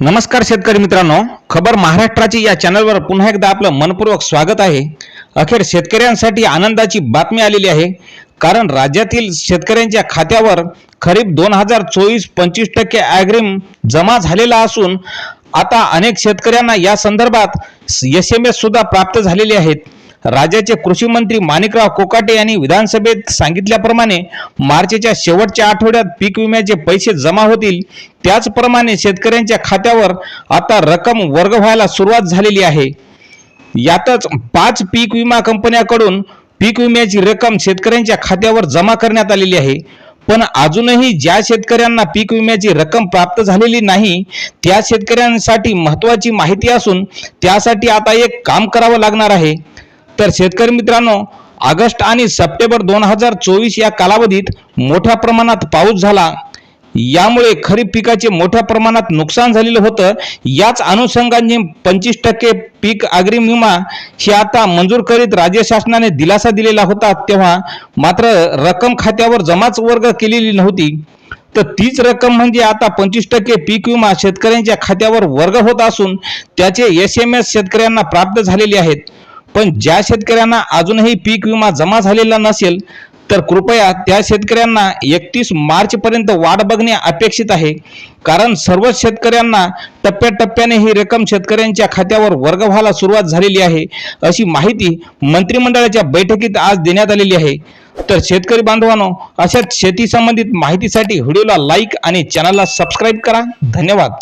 नमस्कार शेतकरी मित्रांनो. खबर महाराष्ट्राची या चॅनलवर पुन्हा एकदा आपलं मनपूर्वक स्वागत आहे. अखेर शेतकऱ्यांसाठी आनंदाची बातमी आलेली आहे. कारण राज्यातील शेतकऱ्यांच्या खात्यावर खरीप दोन हजार चोवीस पंचवीस टक्के ॲग्रीम जमा झालेला असून आता अनेक शेतकऱ्यांना या संदर्भात एस एम एस सुद्धा प्राप्त झालेले आहेत. राज्याचे कृषी मंत्री माणिकराव कोकाटे यांनी विधानसभेत सांगितल्याप्रमाणे मार्चच्या शेवटच्या आठवड्यात पीक विम्याचे पैसे जमा होतील. त्याचप्रमाणे शेतकऱ्यांच्या खात्यावर आता रक्कम वर्ग व्हायला सुरुवात झालेली आहे. यातच पाच पीक विमा कंपन्याकडून पीक विम्याची रक्कम शेतकऱ्यांच्या खात्यावर जमा करण्यात आलेली आहे. पण अजूनही ज्या शेतकऱ्यांना पीक विम्याची रक्कम प्राप्त झालेली नाही त्या शेतकऱ्यांसाठी महत्त्वाची माहिती असून त्यासाठी आता एक काम करावं लागणार आहे. तर शेतकरी मित्रांनो ऑगस्ट आणि सप्टेंबर दोन हजार चोवीस या कालावधीत मोठ्या प्रमाणात पाऊस झाला. यामुळे खरीप पिकाचे मोठ्या प्रमाणात नुकसान झालेलं होतं. याच अनुषंगाने पंचवीस टक्के पीक अग्रिम विमा हे आता मंजूर करीत राज्य शासनाने दिलासा दिलेला होता तेव्हा मात्र रक्कम खात्यावर जमाच वर्ग केलेली नव्हती. तर तीच रक्कम म्हणजे आता पंचवीस टक्के पीक विमा शेतकऱ्यांच्या खात्यावर वर्ग होत असून त्याचे एस एम एस शेतकऱ्यांना प्राप्त झालेले आहेत. पण ज्या शेतकऱ्यांना अजूनही पीक विमा जमा झालेला नसेल तर कृपया त्या शेतकऱ्यांना एकतीस मार्च पर्यंत वाट बघणे अपेक्षित आहे. कारण सर्वच शेतकऱ्यांना टप्प्याटप्प्याने ही रक्कम शेतकऱ्यांच्या खात्यावर वर्ग व्हायला सुरुवात झालेली आहे अशी माहिती मंत्रिमंडळाच्या बैठकीत आज देण्यात आलेली आहे. तर शेतकरी बांधवांनो अशाच शेती संबंधित माहितीसाठी व्हिडिओला लाईक आणि चॅनलला सबस्क्राईब करा. धन्यवाद.